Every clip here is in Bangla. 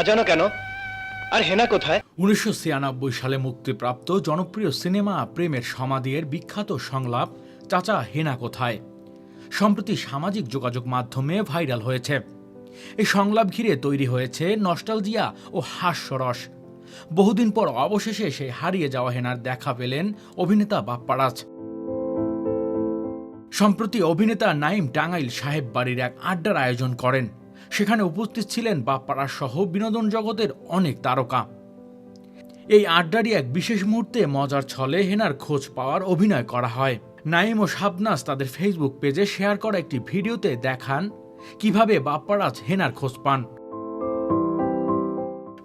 সাজানো কেন? আর হেনা কোথায়? উনিশশো ছিয়ানব্বই সালে মুক্তিপ্রাপ্ত জনপ্রিয় সিনেমা প্রেমের সমাধির বিখ্যাত সংলাপ, চাচা হেনা কোথায়? সম্প্রতি সামাজিক যোগাযোগ মাধ্যমে ভাইরাল হয়েছে। এই সংলাপ ঘিরে তৈরি হয়েছে নস্টালজিয়া ও হাস্যরস। বহুদিন পর অবশেষে সেই হারিয়ে যাওয়া হেনার দেখা পেলেন অভিনেতা বাপ্পারাজ। সম্প্রতি অভিনেতা নাইম টাঙ্গাইল সাহেব বাড়ির এক আড্ডার আয়োজন করেন। সেখানে উপস্থিত ছিলেন বাপ্পারা সহ বিনোদন জগতের অনেক তারকা। এই আড্ডারই এক বিশেষ মুহূর্তে মজার ছলে হেনার খোঁজ পাওয়ার অভিনয় করা হয়। নাইম ও শাবনাস তাদের ফেসবুক পেজে শেয়ার করা একটি ভিডিওতে দেখান কীভাবে বাপ্পারাজ হেনার খোঁজ পান।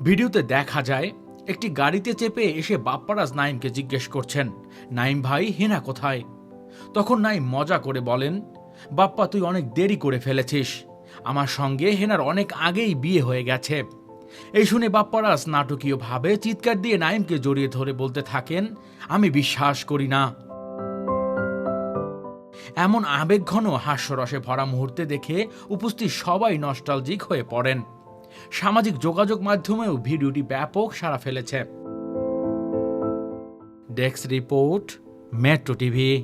ভিডিওতে দেখা যায়, একটি গাড়িতে চেপে এসে বাপ্পারাজ নাইমকে জিজ্ঞেস করছেন নাইম ভাই, হেনা কোথায়? তখন নাইম মজা করে বলেন, বাপ্পা, তুই অনেক দেরি করে ফেলেছিস। আমার সঙ্গে হেনার অনেক আগেই বিয়ে হয়ে গেছে। এই শুনে বাপ্পারাজ নাটকীয়ভাবে চিৎকার দিয়ে নাইমকে জড়িয়ে ধরে বলতে থাকেন, আমি বিশ্বাস করি না। এমন আবেগঘন হাস্যরসে ভরা মুহূর্তে দেখে উপস্থিত সবাই নস্টালজিক হয়ে পড়েন। সামাজিক যোগাযোগ মাধ্যমেও ভিডিওটি ব্যাপক সাড়া ফেলেছে। Desk report, metro TV.